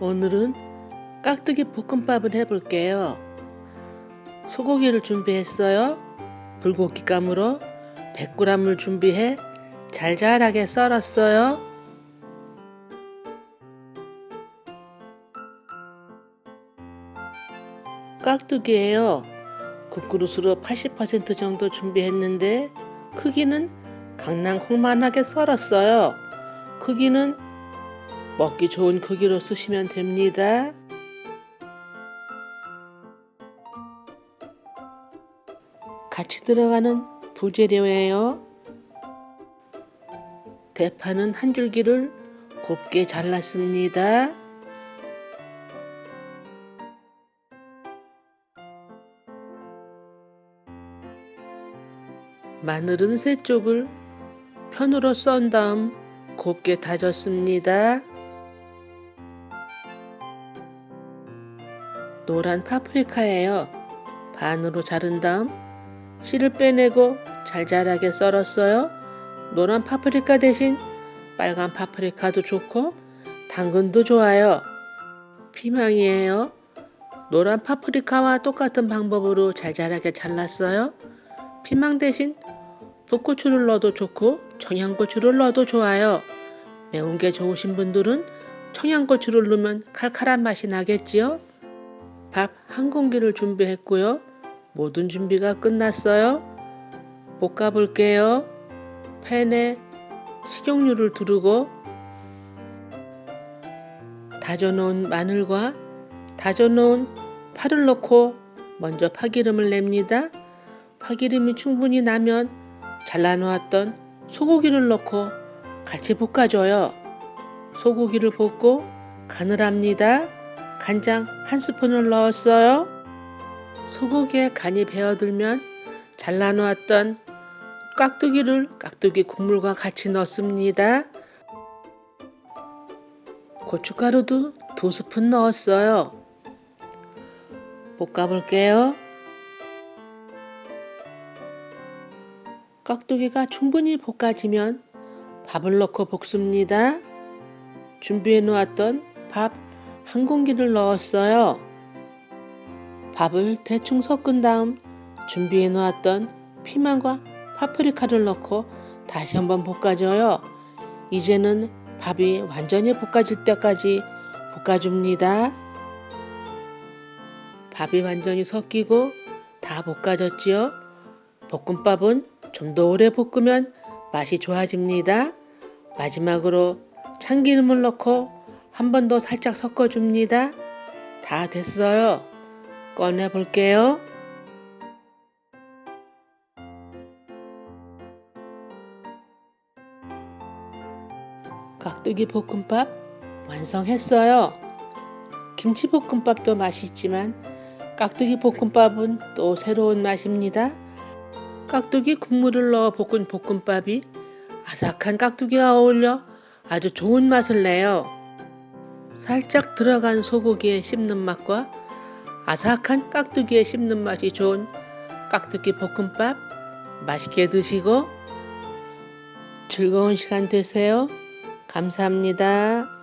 오늘은 깍두기 볶음밥을 해볼게요. 소고기를 준비했어요. 불고기감으로 100g을 준비해 잘잘하게 썰었어요. 깍두기예요. 국그릇으로 80% 정도 준비했는데 크기는 강낭콩만하게 썰었어요. 크기는 먹기 좋은 크기로 쓰시면 됩니다. 같이 들어가는 부재료예요. 대파는 한 줄기를 곱게 잘랐습니다. 마늘은 세 쪽을 편으로 썬 다음 곱게 다졌습니다. 노란 파프리카예요. 반으로 자른 다음 씨를 빼내고 잘잘하게 썰었어요. 노란 파프리카 대신 빨간 파프리카도 좋고 당근도 좋아요. 피망이에요. 노란 파프리카와 똑같은 방법으로 잘잘하게 잘랐어요. 피망 대신 풋고추를 넣어도 좋고 청양고추를 넣어도 좋아요. 매운 게 좋으신 분들은 청양고추를 넣으면 칼칼한 맛이 나겠지요. 밥 한 공기를 준비했고요. 모든 준비가 끝났어요. 볶아 볼게요. 팬에 식용유를 두르고 다져놓은 마늘과 다져놓은 파를 넣고 먼저 파기름을 냅니다. 파기름이 충분히 나면 잘라놓았던 소고기를 넣고 같이 볶아줘요. 소고기를 볶고 간을 합니다. 간장 한 스푼을 넣었어요. 소고기에 간이 배어들면 잘라놓았던 깍두기를 깍두기 국물과 같이 넣습니다. 고춧가루도 두 스푼 넣었어요. 볶아볼게요. 깍두기가 충분히 볶아지면 밥을 넣고 볶습니다. 준비해 놓았던 밥 한 공기를 넣었어요. 밥을 대충 섞은 다음 준비해 놓았던 피망과 파프리카를 넣고 다시 한번 볶아줘요. 이제는 밥이 완전히 볶아질 때까지 볶아줍니다. 밥이 완전히 섞이고 다 볶아졌지요. 볶음밥은 좀 더 오래 볶으면 맛이 좋아집니다. 마지막으로 참기름을 넣고 한 번 더 살짝 섞어줍니다. 다 됐어요. 꺼내 볼게요. 깍두기 볶음밥 완성했어요. 김치볶음밥도 맛있지만 깍두기 볶음밥은 또 새로운 맛입니다. 깍두기 국물을 넣어 볶은 볶음밥이 아삭한 깍두기와 어울려 아주 좋은 맛을 내요. 살짝 들어간 소고기의 씹는 맛과 아삭한 깍두기의 씹는 맛이 좋은 깍두기 볶음밥 맛있게 드시고 즐거운 시간 되세요. 감사합니다.